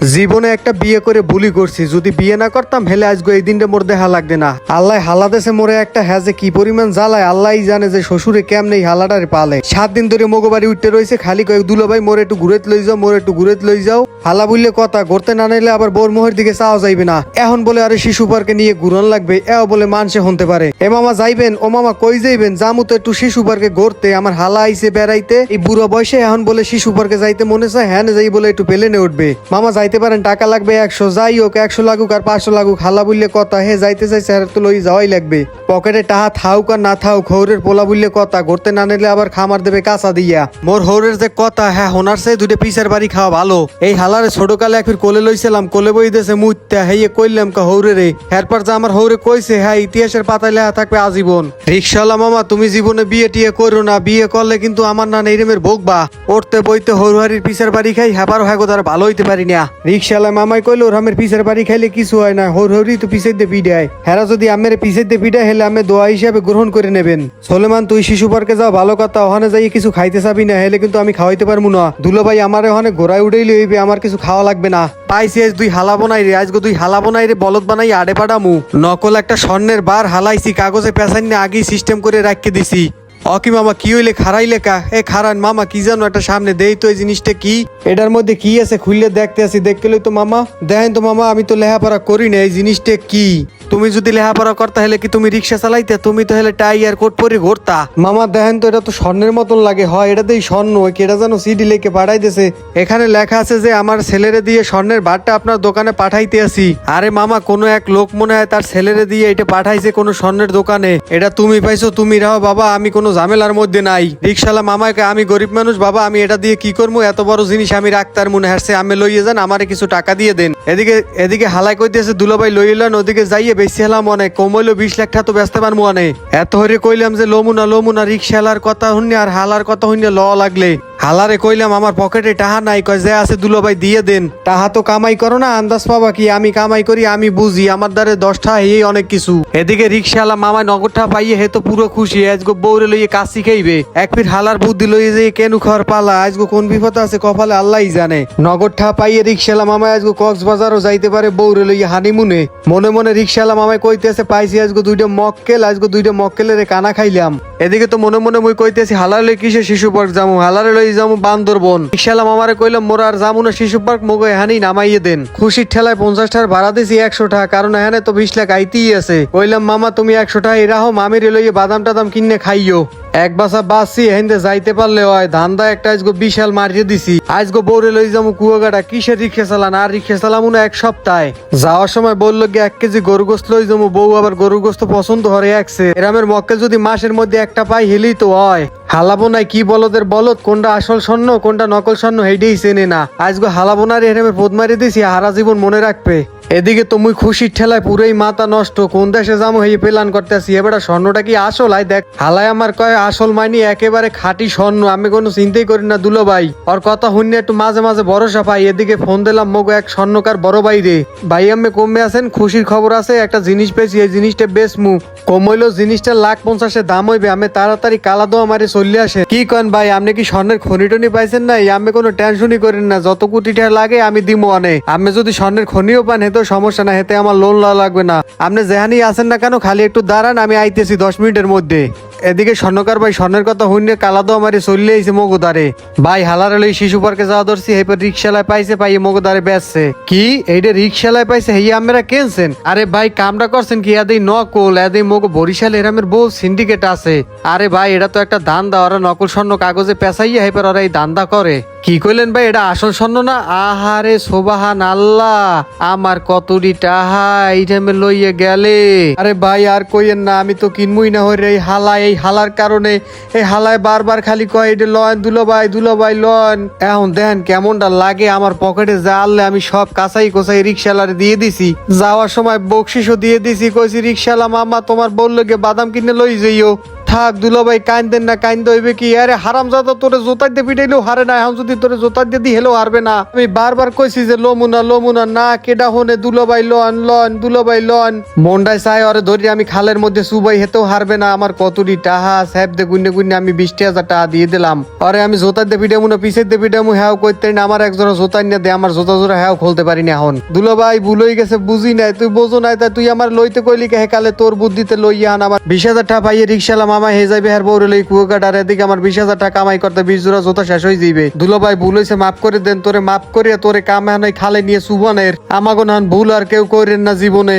জীবনে একটা বিয়ে করে বুলি করছি। যদি বিয়ে না করতাম, হেলে আজকে এই দিনটা মোর দেখা লাগবে না। আল্লাহ হালা দেশে মোরে একটা হ্যাজে কি পরিমাণ জ্বালায়, আল্লাহই জানে যে শ্বশুরে কেমনে হালাটারে পালে। সাত দিন ধরে মগো বাড়ি উঠতে রয়েছে, খালি কয়েক দুলো ভাই, মোরে একটু ঘুরে লই যাও, মোরে একটু ঘুরে লই যাও। হালা বললে কথা করতে না নাইলে আবার বোর মোহের দিকে চাওয়া যাইবে না। এখন বলে আরে শিশু পার্কে নিয়ে ঘুরন লাগবে, এও বলে মানসে হতে পারে। এ মামা যাইবেন, ও মামা কই যাইবেন? জামু তো একটু শিশু পার্কে ঘুরতে আমার হালা আইছে বেড়াইতে। এই বুড়ো বয়সে এখন বলে শিশু পার্কে যাইতে মনে চায় হ্যাঁ যাই বলে একটু পেলেনে উঠবে। মামা যাইতে পারেন, টাকা লাগবে একশো, যাই হোক, একশো লাগুক আর পাঁচশো লাগুক, হালা বললে কথা, হে যাইতে চাই স্যার তো লই যাওয়াই লাগবে। পকেটে টাহা থাউক আর না থাউক, হৌরের পোলা বললে কথা ঘুরতে না নিলে আবার খামার দেবে কাঁচা দিয়া। মোর হৌরের যে কথা হ্যাঁ হোনার সে দুটো পিসের বাড়ি খাওয়া ভালো। এই হালারে ছোট কালে একবার কোলে লইছিলাম, কোলে বই দেশে মুইত্যা হেয়ে কইলাম কা হৌরে রে এরপর যে আমার হৌরে কইছে হ্যাঁ ইতিহাসের পাতায় লেখা থাকবে আজীবন। রিক্সাওয়ালা মামা, তুমি জীবনে বিয়ে টিয়ে করো না, বিয়ে করলে কিন্তু আমার না নেইরেমের ভোগবা উঠতে বইতে হরুহারির পিসের বাড়ি খাই হ্যাপারও হ্যাঁ তার ভালো হইতে পারি না। রিক্সাওয়ালা মামাই কইল, ওর আমের পিসের বাড়ি খাইলে কিছু হয় না হরুহরি তো পিসের দিয়ে পিডায় হেরা যদি আমের পিসের দিয়ে পিডায় হেলে আমি দোয়া হিসাবে গ্রহণ করে নেবেন। সোলেমান, তুই শিশু পার্কে যাও, ভালো কথা, ওখানে যাই কিছু খাইতে চাবি না, হেলে কিন্তু আমি খাওয়াইতে পারব না। দুলো ভাই আমার ওখানে ঘোরায় উড়াইলে হইবে, আমার কিছু খাওয়া লাগবে না। পাইছি আজ দুই হালা বনাই রে আজকে দুই হালা বনাই রে, বলদ বানাই আড়ে পাড়ামু। নকল একটা স্বর্ণের বার হালাইছি, কাগজে পেঁচাই না আগেই সিস্টেম করে রাখিয়ে দিছি। অকি মামা, কি হইলে খারাই লেখা এ খারান মামা, কি জানো একটা সামনে দেই তো এই জিনিসটা কি? এটার মধ্যে কি আছে খুললে দেখতে আসি, দেখতে লই তো মামা। দেখেন তো মামা, আমি তো লেহাপড়া করি না, এই জিনিসটা কি? তুমি যদি লেহাপড়া করতে হলে কি তুমি রিক্সা চালাইতে? তুমি তো হলে টাই আর কোট পরে ঘুরতা। মামা, দেখেন তো, এটা তো স্বর্ণের মতন লাগে। হয় এটাতেই স্বর্ণ কি এটা যেন সিডি লেকে পাঠাই দিছে এখানে লেখা আছে যে, আমার ছেলেরে দিয়ে স্বর্ণের বারটা আপনার দোকানে পাঠাইতে আসি। আরে মামা, কোনো এক লোক মনে হয় তার ছেলেরে দিয়ে এটা পাঠাইছে কোনো স্বর্ণের দোকানে। এটা তুমি পাইছো, তুমি রাও বাবা, আমি কোনো ঝামেলার মধ্যে নাই। রিক্সালা মামাকে, আমি গরিব মানুষ, বাবা, আমি এটা দিয়ে কি করব এত বড় জিনিস আমি রাখতার মনে হাসছে আমি লইয়ে যান, আমারে কিছু টাকা দিয়ে দেন। এদিকে এদিকে হালাই কইতেছে, দুলাভাই লইলেন ওদিকে যাইয়ে বেশি হেলাম অনেক কমইলো বিশ লাখ টাকা তো ব্যস্ত পারব অনেক। এত হরে কইলাম যে লমুনা লমুনা রিক্সালার কথা শুনি আর হালার কথা শুনি ল লাগলে। হালারে কইলাম, আমার পকেটে টাহা নাই। কয়, যে আছে দুলো ভাই দিয়ে দেন। টাহা তো কামাই করো না, আন্দাজ পাবা কি? আমি কামাই করি, আমি বুঝি, আমার দ্বারে দশটা এই অনেক কিছু। এদিকে রিক্সাওয়ালা মামায় নগদটা পাইয়ে হে তো পুরো খুশি, আজগো বউরে লইয়ে কাশি খাইবে। এক ফির হালার বুদ্ধি লইয়ে যে কেনু খাওয়ার পালা, আজগো কোন বিপদ আছে কপালে আল্লাহই জানে। নগদটা পাইয়ে রিক্সাওয়ালা মামায় আজগো কক্সবাজারও যাইতে পারে বউরে লইয়ে হানিমুনে। মনে মনে রিক্সাওয়ালা মামায় কইতেছে, পাইছি আজগো দুইটা মক্কেল, আজগো দুইটা মক্কেলের কানা খাইলাম। এদিকে তো মনে মনে মুই কইতেছি, হালার লই কিসে শিশু পার্ক যামু? হালারে লই যামু বান্দরবন রিক্সাওয়ালা মামারে কইলাম মোর আর না শিশু পার্ক মগো এহানি নামাইয়ে দেন। খুশির ঠেলায় পঞ্চাশ টাকার ভাড়া দিছি একশো টাকা, কারণ এখানে তো বিশ লাখ আইতেই আছে। কইলাম, মামা, তুমি একশো টাকা এরাহো মামির লইয়ে বাদাম টাদাম কিনে খাইও এক বাসা বাসছি হেন্দে যাইতে পারলে হয়। ধান্দা একটা আজগো বিশাল মারিয়ে দিছি। আজগো বৌরে লই যাব কুয়াগাটা কিসের রিক্সা চালান আর রিক্সা চালামু না এক সপ্তাহে। যাওয়ার সময় বলল গিয়ে এক কেজি গরু গোস্ত লই যাব বউ আবার গরু গোস্ত পছন্দ হরে একসে। এরামের মক্কেল যদি মাসের মধ্যে একটা পাই হেলেই তো হয়। হালাবো নাই কি বলদের বলদ কোনটা আসল স্বর্ণ, কোনটা নকল স্বর্ণ হেইটাই চেনে না। আজগো হালাবোনার এরামের পোদ মারি দিছি, হারা জীবন মনে রাখবে। এদিকে তো মুই খুশির ঠেলায় পুরোই মাথা নষ্ট। কোন দেশে যাব এই প্ল্যান করতেছি। এবারে স্বর্ণটা কি আসল? আই দেখ। হালাই আমার কয়, আসল মাইনি একেবারে খাঁটি স্বর্ণ। আমি কোনো চিন্তাই করি না, দুলো ভাই। ওর কথা শুনে একটু মাঝে মাঝে ভরসা পাই। এদিকে ফোন দিলাম, মগো, এক স্বর্ণকার বড় ভাই রে। ভাই আমি কমে আছেন, খুশির খবর আছে, একটা জিনিস পেয়েছি, এই জিনিসটা বেশ মু। কমইলো জিনিসটা লাখ পঞ্চাশে দাম হইবে। আমি তাড়াতাড়ি কালা দোয়া মারি চলে আসে কি কন ভাই, আপনি কি স্বর্ণের খনি টনি পাইছেন না? আমি কোনো টেনশনই করেন না। যত কোটি টাকা লাগে আমি দিমো অনেক। আমি যদি স্বর্ণের খনিও পান হেতেও সমস্যা না হেতে আমার লোন লাগবে না। আপনি যেহানি আছেন না কেন, খালি একটু দাঁড়ান, আমি আইতেছি দশ মিনিটের মধ্যে। এদিকে স্বর্ণকার ভাই, স্বর্ণের কথা হইনে কালাদো আমারে চললে আইছে মগোদারে ভাই, হালারে লই শিশু পার্কে যাওয়া ধরছি হেপর রিক্সালায় পাইছে পাইয়ে মগোদারে বেচছে। কি? এইটা রিক্সালায় পাইছে, হেই আমরা কেনছেন? আরে ভাই কামটা করছেন কি? এদের নকল এদের মগ বরিশাল এরামের বউ সিন্ডিকেট আছে। আরে ভাই, এটা তো একটা ধান্দা, ওরা নকল স্বর্ণ কাগজে পেঁচাইয়া হেপর ওরা এই ধান্দা করে। কি কইলেন ভাই, এটা আসল স্বর্ণ না? আহারে, সোবাহান আল্লাহ, আমার কতটি টাহা, এই টাইমে লইয়ে গেলে। আরে ভাই, আর কইয়েন না, আমি তো কিনবই না হই রে, এই হালা এই হালার কারণে, এই হালায় বারবার খালি কয় এটা লন দুলো ভাই দুলো ভাই, লয়ন। এখন দেখেন কেমনটা লাগে আমার পকেটে যা আনলে আমি সব কাঁচাই কোচাই রিক্সালারে দিয়ে দিছি। যাওয়ার সময় বকশিসও দিয়ে দিছি, কইছি রিক্সালা মামা, তোমার বলল গে বাদাম কিনে লই যাইও। থাক দুলাভাই কাইন দেন না, কাইন হইবে কি? আরে হারাম জাদা তোরে জোতার দিয়ে পিটাইলেও হারে না, এখন যদি তোরে জোতার দিয়ে দি হেলেও হারবে না। আমি বারবার কইছি যে, লমুনা লমুনা, না, কেডা হনে দুলাভাই লন লন দুলাভাই লন। মন্ডায় চাই ওরে ধরি, আমি খালের মধ্যে সুবাই হেতেও হারবে না, আমার কতটি টাহা স্যাপ দে গুন্নে গুন্নে আমি বিশটি হাজার টাকা দিয়ে দিলাম। আরে আমি জোতার দিয়ে পিটামু না পিছের দিয়ে পিটামু হ্যাও করতে না, আমার একজন জোতার নিয়ে দে, আমার জোতা জোড়া হ্যাও খুলতে পারি না এখন। দুলাভাই ভুল হয়ে গেছে, বুঝি নাই, তুই বোঝো নাই তা তুই আমার লইতে কইলি কে কালে তোর বুদ্ধিতে লইয়া আন আমার। বিশ হাজার টাকা পাইয়ে রিক্সালা মামা হয়ে যাবে হার বউরে লই কুয়াকাটার এদিকে আমার বিশ হাজার টাকা কামাই করতে, বিশ জোড়া জোতা শেষ হয়ে যাইবে। দুলাভাই ভুল হয়েছে মাফ করে দেন, তোরে মাফ করিয়া তোরে কামাই খালে নিয়ে সুবনের আমাগো নান ভুল আর কেউ করেন না জীবনে।